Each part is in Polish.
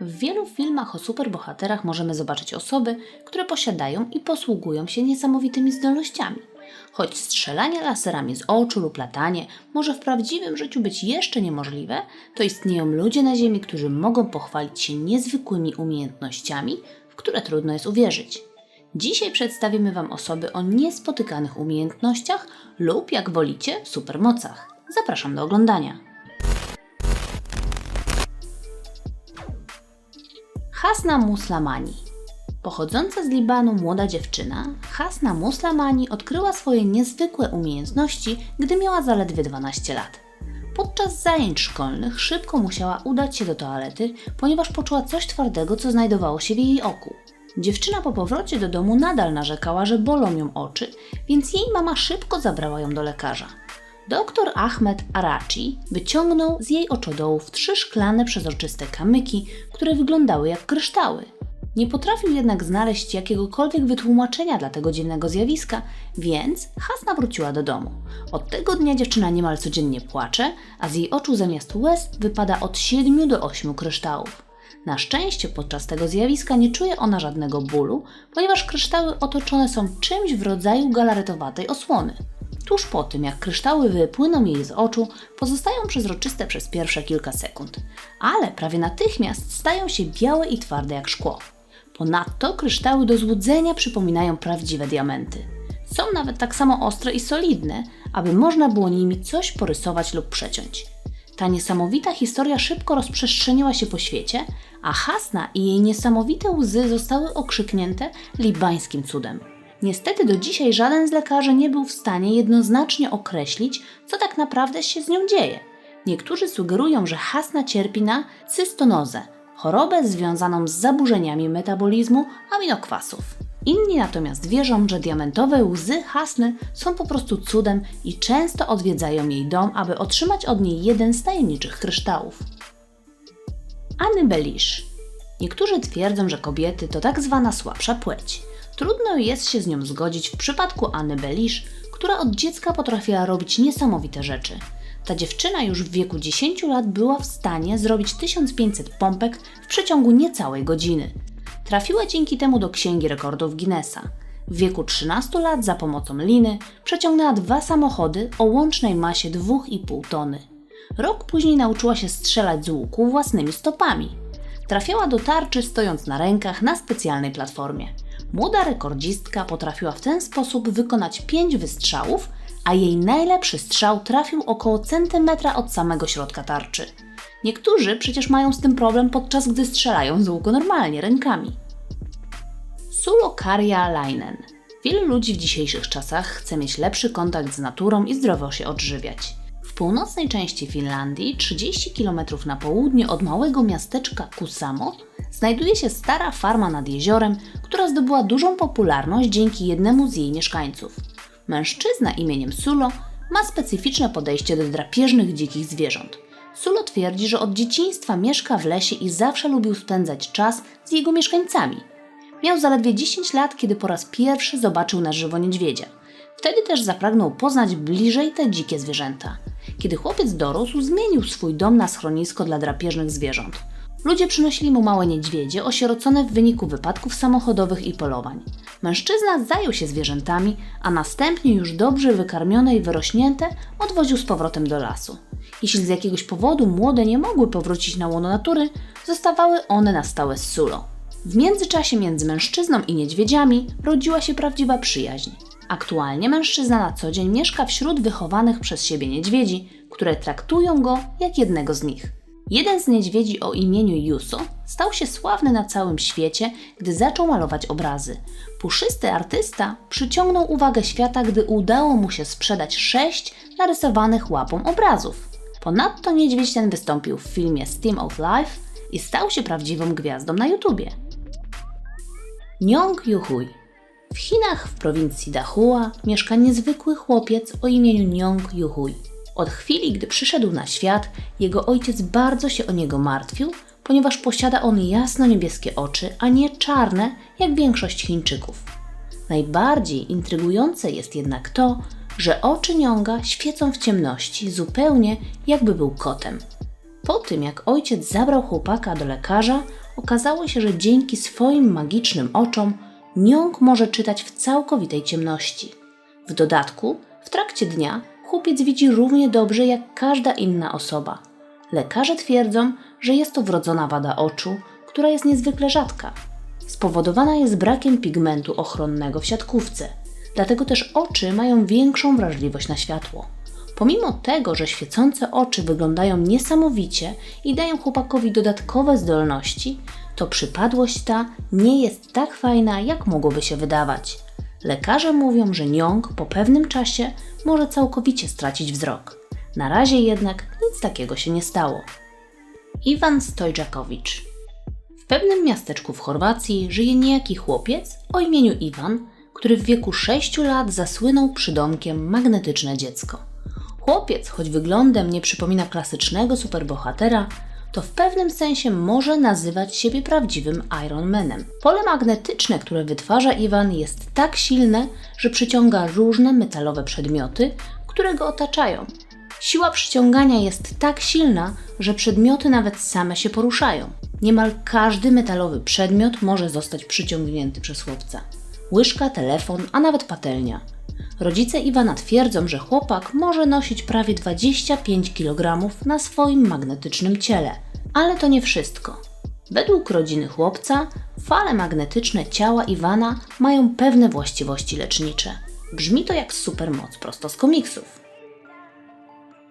W wielu filmach o superbohaterach możemy zobaczyć osoby, które posiadają i posługują się niesamowitymi zdolnościami. Choć strzelanie laserami z oczu lub latanie może w prawdziwym życiu być jeszcze niemożliwe, to istnieją ludzie na Ziemi, którzy mogą pochwalić się niezwykłymi umiejętnościami, w które trudno jest uwierzyć. Dzisiaj przedstawimy Wam osoby o niespotykanych umiejętnościach lub, jak wolicie, supermocach. Zapraszam do oglądania. Hasna Muslamani. Pochodząca z Libanu młoda dziewczyna, Hasna Muslamani odkryła swoje niezwykłe umiejętności, gdy miała zaledwie 12 lat. Podczas zajęć szkolnych szybko musiała udać się do toalety, ponieważ poczuła coś twardego, co znajdowało się w jej oku. Dziewczyna po powrocie do domu nadal narzekała, że bolą ją oczy, więc jej mama szybko zabrała ją do lekarza. Doktor Ahmed Arachi wyciągnął z jej oczodołów trzy szklane przezroczyste kamyki, które wyglądały jak kryształy. Nie potrafił jednak znaleźć jakiegokolwiek wytłumaczenia dla tego dziwnego zjawiska, więc Hasna wróciła do domu. Od tego dnia dziewczyna niemal codziennie płacze, a z jej oczu zamiast łez wypada od 7 do 8 kryształów. Na szczęście podczas tego zjawiska nie czuje ona żadnego bólu, ponieważ kryształy otoczone są czymś w rodzaju galaretowatej osłony. Tuż po tym, jak kryształy wypłyną jej z oczu, pozostają przezroczyste przez pierwsze kilka sekund, ale prawie natychmiast stają się białe i twarde jak szkło. Ponadto kryształy do złudzenia przypominają prawdziwe diamenty. Są nawet tak samo ostre i solidne, aby można było nimi coś porysować lub przeciąć. Ta niesamowita historia szybko rozprzestrzeniła się po świecie, a Hasna i jej niesamowite łzy zostały okrzyknięte libańskim cudem. Niestety do dzisiaj żaden z lekarzy nie był w stanie jednoznacznie określić, co tak naprawdę się z nią dzieje. Niektórzy sugerują, że Hasna cierpi na cystonozę, chorobę związaną z zaburzeniami metabolizmu aminokwasów. Inni natomiast wierzą, że diamentowe łzy Hasny są po prostu cudem i często odwiedzają jej dom, aby otrzymać od niej jeden z tajemniczych kryształów. Anny Belisz. Niektórzy twierdzą, że kobiety to tak zwana słabsza płeć. Trudno jest się z nią zgodzić w przypadku Anny Belisz, która od dziecka potrafiła robić niesamowite rzeczy. Ta dziewczyna już w wieku 10 lat była w stanie zrobić 1500 pompek w przeciągu niecałej godziny. Trafiła dzięki temu do Księgi Rekordów Guinnessa. W wieku 13 lat za pomocą liny przeciągnęła dwa samochody o łącznej masie 2,5 tony. Rok później nauczyła się strzelać z łuku własnymi stopami. Trafiała do tarczy stojąc na rękach na specjalnej platformie. Młoda rekordzistka potrafiła w ten sposób wykonać 5 wystrzałów, a jej najlepszy strzał trafił około centymetra od samego środka tarczy. Niektórzy przecież mają z tym problem podczas gdy strzelają z łuku normalnie, rękami. Sulokaria Lainen. Wielu ludzi w dzisiejszych czasach chce mieć lepszy kontakt z naturą i zdrowo się odżywiać. W północnej części Finlandii, 30 km na południe od małego miasteczka Kusamo, znajduje się stara farma nad jeziorem, która zdobyła dużą popularność dzięki jednemu z jej mieszkańców. Mężczyzna imieniem Sulo ma specyficzne podejście do drapieżnych dzikich zwierząt. Sulo twierdzi, że od dzieciństwa mieszka w lesie i zawsze lubił spędzać czas z jego mieszkańcami. Miał zaledwie 10 lat, kiedy po raz pierwszy zobaczył na żywo niedźwiedzia. Wtedy też zapragnął poznać bliżej te dzikie zwierzęta. Kiedy chłopiec dorósł, zmienił swój dom na schronisko dla drapieżnych zwierząt. Ludzie przynosili mu małe niedźwiedzie, osierocone w wyniku wypadków samochodowych i polowań. Mężczyzna zajął się zwierzętami, a następnie już dobrze wykarmione i wyrośnięte odwoził z powrotem do lasu. Jeśli z jakiegoś powodu młode nie mogły powrócić na łono natury, zostawały one na stałe z Sulo. W międzyczasie między mężczyzną i niedźwiedziami rodziła się prawdziwa przyjaźń. Aktualnie mężczyzna na co dzień mieszka wśród wychowanych przez siebie niedźwiedzi, które traktują go jak jednego z nich. Jeden z niedźwiedzi o imieniu Yuso stał się sławny na całym świecie, gdy zaczął malować obrazy. Puszysty artysta przyciągnął uwagę świata, gdy udało mu się sprzedać sześć narysowanych łapą obrazów. Ponadto niedźwiedź ten wystąpił w filmie Steam of Life i stał się prawdziwą gwiazdą na YouTubie. Nyong Yuhui W Chinach w prowincji Dahua mieszka niezwykły chłopiec o imieniu Nyong Yuhui. Od chwili, gdy przyszedł na świat, jego ojciec bardzo się o niego martwił, ponieważ posiada on jasno-niebieskie oczy, a nie czarne, jak większość Chińczyków. Najbardziej intrygujące jest jednak to, że oczy Nionga świecą w ciemności, zupełnie jakby był kotem. Po tym, jak ojciec zabrał chłopaka do lekarza, okazało się, że dzięki swoim magicznym oczom Niąg może czytać w całkowitej ciemności. W dodatku, w trakcie dnia chłopiec widzi równie dobrze jak każda inna osoba. Lekarze twierdzą, że jest to wrodzona wada oczu, która jest niezwykle rzadka. Spowodowana jest brakiem pigmentu ochronnego w siatkówce, dlatego też oczy mają większą wrażliwość na światło. Pomimo tego, że świecące oczy wyglądają niesamowicie i dają chłopakowi dodatkowe zdolności, to przypadłość ta nie jest tak fajna, jak mogłoby się wydawać. Lekarze mówią, że Niąg po pewnym czasie może całkowicie stracić wzrok. Na razie jednak nic takiego się nie stało. Iwan Stojjakowicz W pewnym miasteczku w Chorwacji żyje niejaki chłopiec o imieniu Iwan, który w wieku 6 lat zasłynął przydomkiem magnetyczne dziecko. Chłopiec, choć wyglądem nie przypomina klasycznego superbohatera, to w pewnym sensie może nazywać siebie prawdziwym Iron Manem. Pole magnetyczne, które wytwarza Iwan, jest tak silne, że przyciąga różne metalowe przedmioty, które go otaczają. Siła przyciągania jest tak silna, że przedmioty nawet same się poruszają. Niemal każdy metalowy przedmiot może zostać przyciągnięty przez chłopca. Łyżka, telefon, a nawet patelnia. Rodzice Iwana twierdzą, że chłopak może nosić prawie 25 kg na swoim magnetycznym ciele. Ale to nie wszystko. Według rodziny chłopca fale magnetyczne ciała Iwana mają pewne właściwości lecznicze. Brzmi to jak supermoc prosto z komiksów.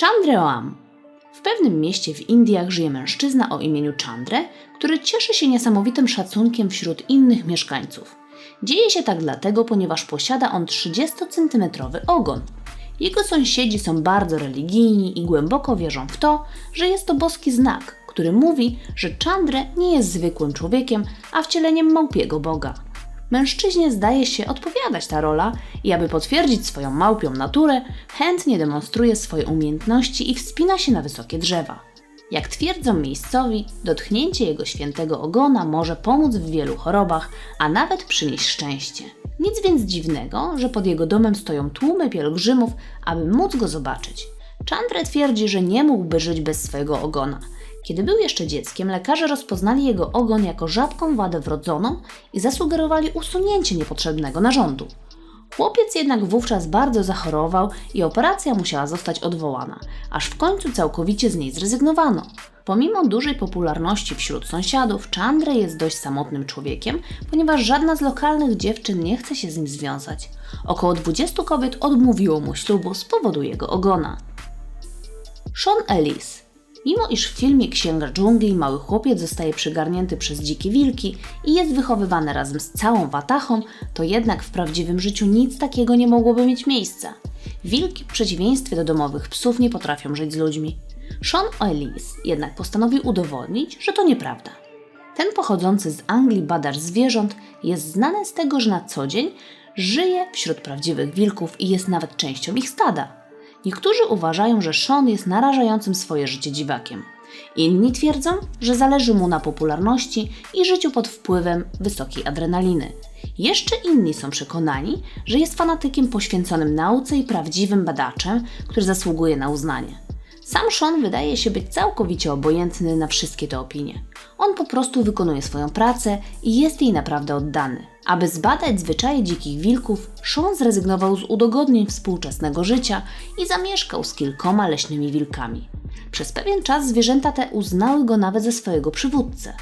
Chandreoam. W pewnym mieście w Indiach żyje mężczyzna o imieniu Chandre, który cieszy się niesamowitym szacunkiem wśród innych mieszkańców. Dzieje się tak dlatego, ponieważ posiada on 30-centymetrowy ogon. Jego sąsiedzi są bardzo religijni i głęboko wierzą w to, że jest to boski znak, który mówi, że Chandre nie jest zwykłym człowiekiem, a wcieleniem małpiego boga. Mężczyźnie zdaje się odpowiadać ta rola i aby potwierdzić swoją małpią naturę, chętnie demonstruje swoje umiejętności i wspina się na wysokie drzewa. Jak twierdzą miejscowi, dotknięcie jego świętego ogona może pomóc w wielu chorobach, a nawet przynieść szczęście. Nic więc dziwnego, że pod jego domem stoją tłumy pielgrzymów, aby móc go zobaczyć. Chandre twierdzi, że nie mógłby żyć bez swojego ogona. Kiedy był jeszcze dzieckiem, lekarze rozpoznali jego ogon jako rzadką wadę wrodzoną i zasugerowali usunięcie niepotrzebnego narządu. Chłopiec jednak wówczas bardzo zachorował i operacja musiała zostać odwołana, aż w końcu całkowicie z niej zrezygnowano. Pomimo dużej popularności wśród sąsiadów, Chandra jest dość samotnym człowiekiem, ponieważ żadna z lokalnych dziewczyn nie chce się z nim związać. Około 20 kobiet odmówiło mu ślubu z powodu jego ogona. Sean Ellis Mimo iż w filmie Księga dżungli mały chłopiec zostaje przygarnięty przez dzikie wilki i jest wychowywany razem z całą watachą, to jednak w prawdziwym życiu nic takiego nie mogłoby mieć miejsca. Wilki w przeciwieństwie do domowych psów nie potrafią żyć z ludźmi. Sean Ellis jednak postanowił udowodnić, że to nieprawda. Ten pochodzący z Anglii badacz zwierząt jest znany z tego, że na co dzień żyje wśród prawdziwych wilków i jest nawet częścią ich stada. Niektórzy uważają, że Sean jest narażającym swoje życie dziwakiem. Inni twierdzą, że zależy mu na popularności i życiu pod wpływem wysokiej adrenaliny. Jeszcze inni są przekonani, że jest fanatykiem poświęconym nauce i prawdziwym badaczem, który zasługuje na uznanie. Sam Sean wydaje się być całkowicie obojętny na wszystkie te opinie. On po prostu wykonuje swoją pracę i jest jej naprawdę oddany. Aby zbadać zwyczaje dzikich wilków, Sean zrezygnował z udogodnień współczesnego życia i zamieszkał z kilkoma leśnymi wilkami. Przez pewien czas zwierzęta te uznały go nawet za swojego przywódcę.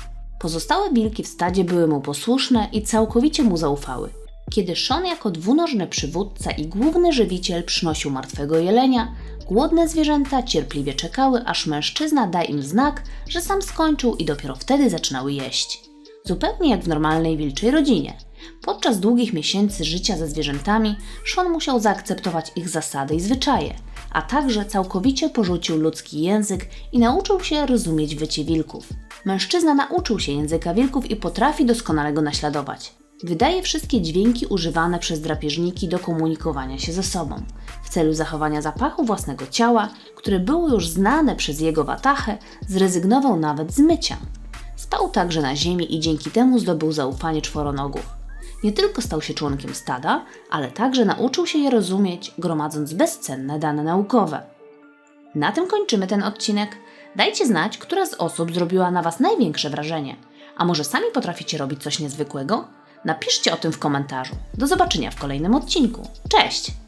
Pozostałe wilki w stadzie były mu posłuszne i całkowicie mu zaufały. Kiedy Sean jako dwunożny przywódca i główny żywiciel przynosił martwego jelenia, głodne zwierzęta cierpliwie czekały, aż mężczyzna da im znak, że sam skończył i dopiero wtedy zaczynały jeść. Zupełnie jak w normalnej wilczej rodzinie. Podczas długich miesięcy życia ze zwierzętami, Sean musiał zaakceptować ich zasady i zwyczaje, a także całkowicie porzucił ludzki język i nauczył się rozumieć wycie wilków. Mężczyzna nauczył się języka wilków i potrafi doskonale go naśladować. Wydaje wszystkie dźwięki używane przez drapieżniki do komunikowania się ze sobą. W celu zachowania zapachu własnego ciała, które było już znane przez jego watachę, zrezygnował nawet z mycia. Spał także na ziemi i dzięki temu zdobył zaufanie czworonogów. Nie tylko stał się członkiem stada, ale także nauczył się je rozumieć, gromadząc bezcenne dane naukowe. Na tym kończymy ten odcinek. Dajcie znać, która z osób zrobiła na Was największe wrażenie. A może sami potraficie robić coś niezwykłego? Napiszcie o tym w komentarzu. Do zobaczenia w kolejnym odcinku. Cześć!